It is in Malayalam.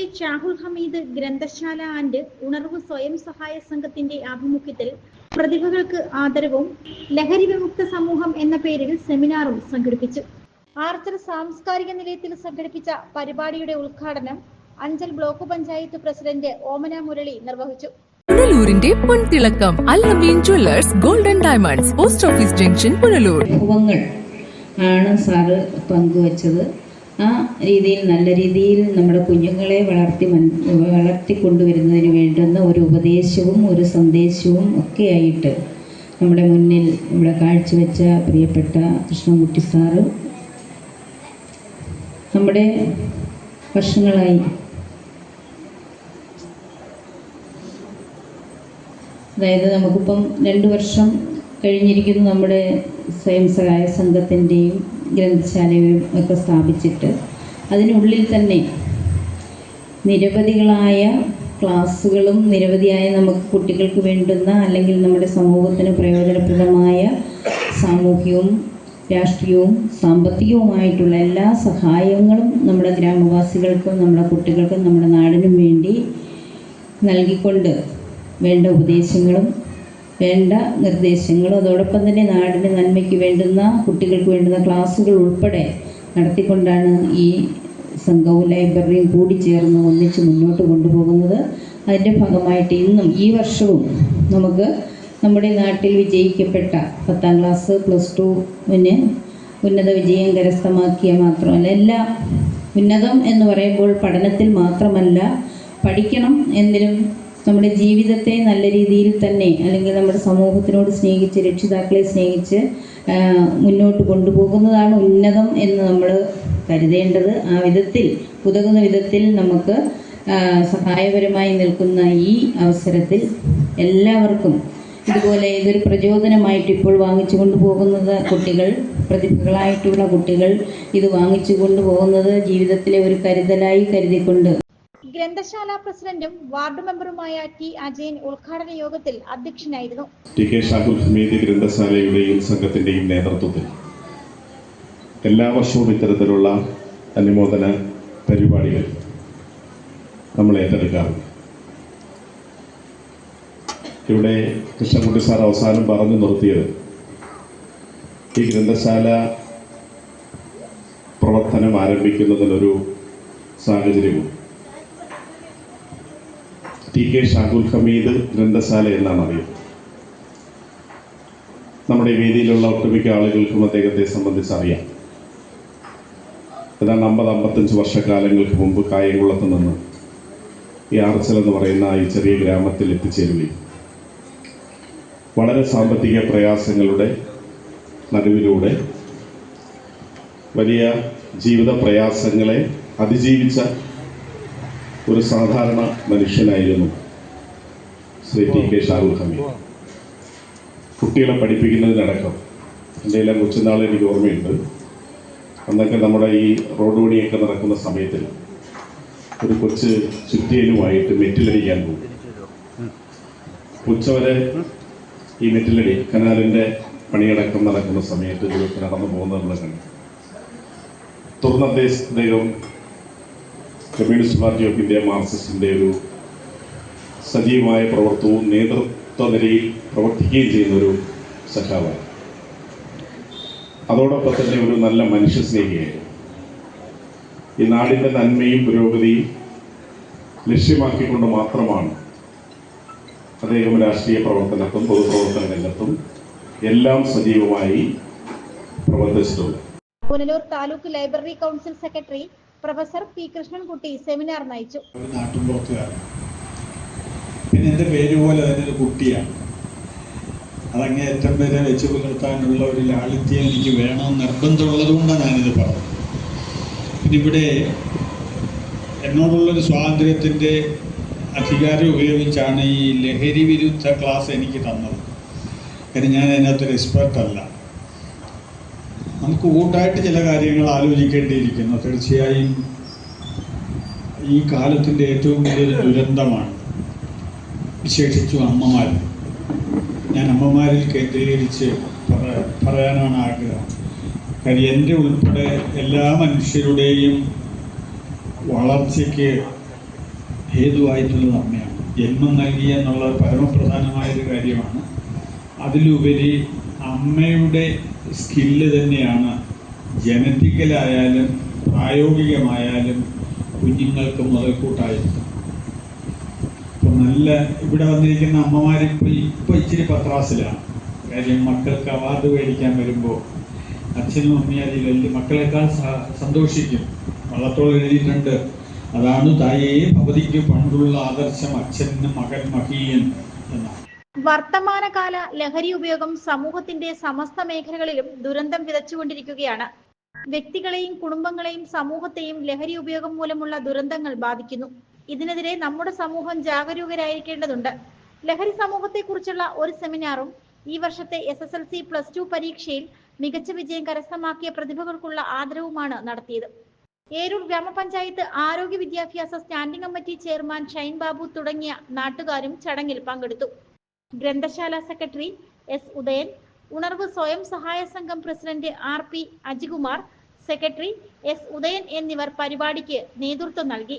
കെ ഷാഹുൽ ഹമീദ് ഗ്രന്ഥശാല ആൻഡ് ഉണർവ് സ്വയം സഹായ സംഘത്തിന്റെ ആഭിമുഖ്യത്തിൽ പ്രതിഭകൾക്ക് ആദരവും ലഹരി വിമുക്ത സമൂഹം എന്ന പേരിൽ സെമിനാറും സംഘടിപ്പിച്ചു. ആർച്ചർ സാംസ്കാരിക നിലയത്തിൽ സംഘടിപ്പിച്ച പരിപാടിയുടെ ഉദ്ഘാടനം അഞ്ചൽ ബ്ലോക്ക് പഞ്ചായത്ത് പ്രസിഡന്റ് ഓമന മുരളി നിർവഹിച്ചു. പുനലൂരിന്റെ പൊൻതിളക്കം Allameen jewellers golden diamonds post office junction Punalur. അനുഭവങ്ങൾ ആണ് സാറ് പങ്കുവച്ചത്. ആ രീതിയിൽ നല്ല രീതിയിൽ നമ്മുടെ കുഞ്ഞുങ്ങളെ വളർത്തി മൻ വളർത്തിക്കൊണ്ടുവരുന്നതിന് വേണ്ടുന്ന ഒരു ഉപദേശവും ഒരു സന്ദേശവും ഒക്കെയായിട്ട് നമ്മുടെ മുന്നിൽ ഇവിടെ കാഴ്ചവെച്ച പ്രിയപ്പെട്ട കൃഷ്ണൻകുട്ടി സാറ് നമ്മുടെ വർഷങ്ങളായി അതായത് നമുക്കിപ്പം രണ്ട് വർഷം കഴിഞ്ഞിരിക്കുന്നു നമ്മുടെ സ്വയം സഹായ സംഘത്തിന്റെയും ഗ്രന്ഥശാലയും ഒക്കെ സ്ഥാപിച്ചിട്ട്. അതിനുള്ളിൽ തന്നെ നിരവധികളായ ക്ലാസ്സുകളും നിരവധിയായ നമുക്ക് കുട്ടികൾക്ക് വേണ്ടുന്ന അല്ലെങ്കിൽ നമ്മുടെ സമൂഹത്തിന് പ്രയോജനപ്രദമായ സാമൂഹികവും രാഷ്ട്രീയവും സാമ്പത്തികവുമായിട്ടുള്ള എല്ലാ സഹായങ്ങളും നമ്മുടെ ഗ്രാമവാസികൾക്കും നമ്മുടെ കുട്ടികൾക്കും നമ്മുടെ നാടിനും വേണ്ടി നൽകിക്കൊണ്ട് വേണ്ട ഉപദേശങ്ങളും വേണ്ട നിർദ്ദേശങ്ങളും അതോടൊപ്പം തന്നെ നാടിന് നന്മയ്ക്ക് വേണ്ടുന്ന കുട്ടികൾക്ക് വേണ്ടുന്ന ക്ലാസ്സുകൾ ഉൾപ്പെടെ നടത്തിക്കൊണ്ടാണ് ഈ സംഘവും ലൈബ്രറിയും കൂടി ചേർന്ന് ഒന്നിച്ച് മുന്നോട്ട് കൊണ്ടുപോകുന്നത്. അതിന്റെ ഭാഗമായിട്ട് ഇന്നും ഈ വർഷവും നമുക്ക് നമ്മുടെ നാട്ടിൽ വിജയിക്കപ്പെട്ട പത്താം ക്ലാസ് പ്ലസ് ടുവിന് ഉന്നത വിജയം കരസ്ഥമാക്കിയ മാത്രമല്ല എല്ലാ ഉന്നതം എന്ന് പറയുമ്പോൾ പഠനത്തിൽ മാത്രമല്ല പഠിക്കണം എന്നതിലും നമ്മുടെ ജീവിതത്തെ നല്ല രീതിയിൽ തന്നെ അല്ലെങ്കിൽ നമ്മുടെ സമൂഹത്തിനോട് സ്നേഹിച്ച് രക്ഷിതാക്കളെ സ്നേഹിച്ച് മുന്നോട്ട് കൊണ്ടുപോകുന്നതാണ് ഉന്നതം എന്ന് നമ്മൾ കരുതേണ്ടത്. ആ വിധത്തിൽ ഉതകുന്ന വിധത്തിൽ നമുക്ക് സഹായപരമായി നിൽക്കുന്ന ഈ അവസരത്തിൽ എല്ലാവർക്കും ഇതുപോലെ ഇതൊരു പ്രചോദനമായിട്ട് ഇപ്പോൾ വാങ്ങിച്ചു കൊണ്ടുപോകുന്നത് കുട്ടികൾ പ്രതിഭകളായിട്ടുള്ള കുട്ടികൾ ഇത് വാങ്ങിച്ചു കൊണ്ടുപോകുന്നത് ജീവിതത്തിലെ ഒരു കരുതലായി കരുതിക്കൊണ്ട് ഗ്രന്ഥശാല പ്രസിഡന്റും വാർഡ് മെമ്പറുമായ ടി അജയൻ ഉദ്ഘാടന യോഗത്തിൽ അധ്യക്ഷനായിരുന്നു. ടി കെ ഷാഹുൽ ഹമീദ് ഗ്രന്ഥശാലയുടെയും സംഘത്തിന്റെയും നേതൃത്വത്തിൽ എല്ലാ വർഷവും ഇത്തരത്തിലുള്ള അനുമോദന പരിപാടികൾ നമ്മൾ ഏറ്റെടുക്കാറുണ്ട്. ഇവിടെ കൃഷ്ണൻകുട്ടി സാർ അവസാനം പറഞ്ഞു നിർത്തിയത് ഈ ഗ്രന്ഥശാല പ്രവർത്തനം ആരംഭിക്കുന്നതിനൊരു സാഹചര്യവും ടി കെ ഷാഹുൽ ഹമീദ് ഗ്രന്ഥശാല എന്നാണ് അറിയുന്നത് നമ്മുടെ വേദിയിലുള്ള ഒട്ടുമിക്ക ആളുകൾക്കും അദ്ദേഹത്തെ സംബന്ധിച്ച് അറിയാം. ഏതാണ്ട് അമ്പത് അമ്പത്തഞ്ച് വർഷക്കാലങ്ങൾക്ക് മുമ്പ് കായംകുളത്ത് നിന്ന് ഈ ആർച്ചൽ എന്ന് പറയുന്ന ഈ ചെറിയ ഗ്രാമത്തിൽ എത്തിച്ചേരുകയും വളരെ സാമ്പത്തിക പ്രയാസങ്ങളുടെ നടുവിലൂടെ വലിയ ജീവിത പ്രയാസങ്ങളെ അതിജീവിച്ച ഒരു സാധാരണ മനുഷ്യനായിരുന്നു. ശ്രീ ടി കെ ഷാറുഖ് ഹമീദ് കുട്ടികളെ പഠിപ്പിക്കുന്നതിനടക്കം. എന്റെ എല്ലാം കൊച്ചുനാൾ എനിക്ക് ഓർമ്മയുണ്ട്. അന്നൊക്കെ നമ്മുടെ ഈ റോഡ് പണിയൊക്കെ നടക്കുന്ന സമയത്തിൽ ഒരു കൊച്ച് ചുറ്റിയലുമായിട്ട് മെറ്റിലടിക്കാൻ പോകും. ഉച്ചവരെ ഈ മെറ്റിലടി കനാലിന്റെ പണിയടക്കം നടക്കുന്ന സമയത്ത് നടന്നു പോകുന്നത് കണ്ടു. തുടർന്ന് അദ്ദേഹം കമ്മ്യൂണിസ്റ്റ് പാർട്ടി ഓഫ് ഇന്ത്യ മാർക്സിസ്റ്റിന്റെ ഒരു സജീവമായ പ്രവർത്തവും നേതൃത്വ നിലയിൽ പ്രവർത്തിക്കുകയും ചെയ്യുന്ന ഒരു സഖാവാണ്. അതോടൊപ്പം തന്നെ ഒരു നല്ല മനുഷ്യ സ്നേഹിയായിരുന്നു. ഈ നാടിന്റെ നന്മയും പുരോഗതിയും ലക്ഷ്യമാക്കിക്കൊണ്ട് മാത്രമാണ് അദ്ദേഹം രാഷ്ട്രീയ പ്രവർത്തനത്തും പൊതുപ്രവർത്തന രംഗത്തും എല്ലാം സജീവമായി പ്രവർത്തിച്ചിട്ടുള്ളത് Punalur taluk library council secretary professor P Krishnankutty seminar നയിച്ചു. പിന്നെ എന്റെ പേര് പോലെ തന്നെ ഒരു കുട്ടിയാണ്. അതങ്ങനെ ഏറ്റവും വരെ വെച്ച് പുലർത്താനുള്ള ഒരു ലാളിത്യം എനിക്ക് വേണം നിർബന്ധമുള്ളത് കൊണ്ടാണ് ഞാനിത് പറഞ്ഞത്. പിന്നെ ഇവിടെ എന്നോടുള്ളൊരു സ്വാതന്ത്ര്യത്തിന്റെ അധികാരം ഉപയോഗിച്ചാണ് ഈ ലഹരി വിരുദ്ധ ക്ലാസ് എനിക്ക് തന്നത്. കാര്യം ഞാൻ അതിനകത്തൊരു എക്സ്പെർട്ടല്ല നമുക്ക് കൂട്ടായിട്ട് ചില കാര്യങ്ങൾ ആലോചിക്കേണ്ടിയിരിക്കുന്നു. തീർച്ചയായും ഈ കാലത്തിന്റെ ഏറ്റവും വലിയൊരു ദുരന്തമാണ് വിശേഷിച്ചും അമ്മമാർ ഞാൻ അമ്മമാരിൽ കേന്ദ്രീകരിച്ച് പറ- പറയാനാണ് ആഗ്രഹം. കാര്യം എന്റെ ഉൾപ്പെടെ എല്ലാ മനുഷ്യരുടെയും വളർച്ചയ്ക്ക് ഹേതുവായിട്ടുള്ളത് അമ്മയാണ്. ജന്മം നൽകി എന്നുള്ളത് പരമപ്രധാനമായൊരു കാര്യമാണ്. അതിലുപരി അമ്മയുടെ സ്കില്ല് തന്നെയാണ്. ജനറ്റിക്കലായാലും പ്രായോഗികമായാലും കുഞ്ഞുങ്ങൾക്ക് മുതൽക്കൂട്ടായിരുന്നു ഇപ്പം നല്ല ഇവിടെ വന്നിരിക്കുന്ന അമ്മമാരിപ്പോൾ ഇപ്പം ഇച്ചിരി പത്രാസിലാണ്. കാര്യം മക്കൾക്ക് അവാർഡ് മേടിക്കാൻ വരുമ്പോൾ അച്ഛനും അമ്മയും വലിയ മക്കളെക്കാൾ സന്തോഷിക്കും. വള്ളത്തോളം എഴുതിയിട്ടുണ്ട് അതാണ് തായേ ഭവതിക്ക് പണ്ടുള്ള ആദർശം അച്ഛന് മകൻ മഹീയൻ എന്നാണ്. വർത്തമാനകാല ലഹരി ഉപയോഗം സമൂഹത്തിന്റെ സമസ്ത മേഖലകളിലും ദുരന്തം വിതച്ചുകൊണ്ടിരിക്കുകയാണ്. വ്യക്തികളെയും കുടുംബങ്ങളെയും സമൂഹത്തെയും ലഹരി ഉപയോഗം മൂലമുള്ള ദുരന്തങ്ങൾ ബാധിക്കുന്നു. ഇതിനെതിരെ നമ്മുടെ സമൂഹം ജാഗരൂകരായിരിക്കേണ്ടതുണ്ട്. ലഹരി സമൂഹത്തെക്കുറിച്ചുള്ള ഒരു സെമിനാറും ഈ വർഷത്തെ S S L C plus two പരീക്ഷയിൽ മികച്ച വിജയം കരസ്ഥമാക്കിയ പ്രതിഭകൾക്കുള്ള ആദരവുമാണ് നടത്തിയത്. ഏരൂർ ഗ്രാമപഞ്ചായത്ത് ആരോഗ്യ വിദ്യാഭ്യാസ standing committee chairman Shine Babu തുടങ്ങിയ നാട്ടുകാരും ചടങ്ങിൽ പങ്കെടുത്തു. ഗ്രന്ഥശാല സെക്രട്ടറി എസ് ഉദയൻ ഉണർവ് സ്വയം സഹായ സംഘം president R P Ajikumar secretary S Udayan എന്നിവർ പരിപാടിക്ക് നേതൃത്വം നൽകി.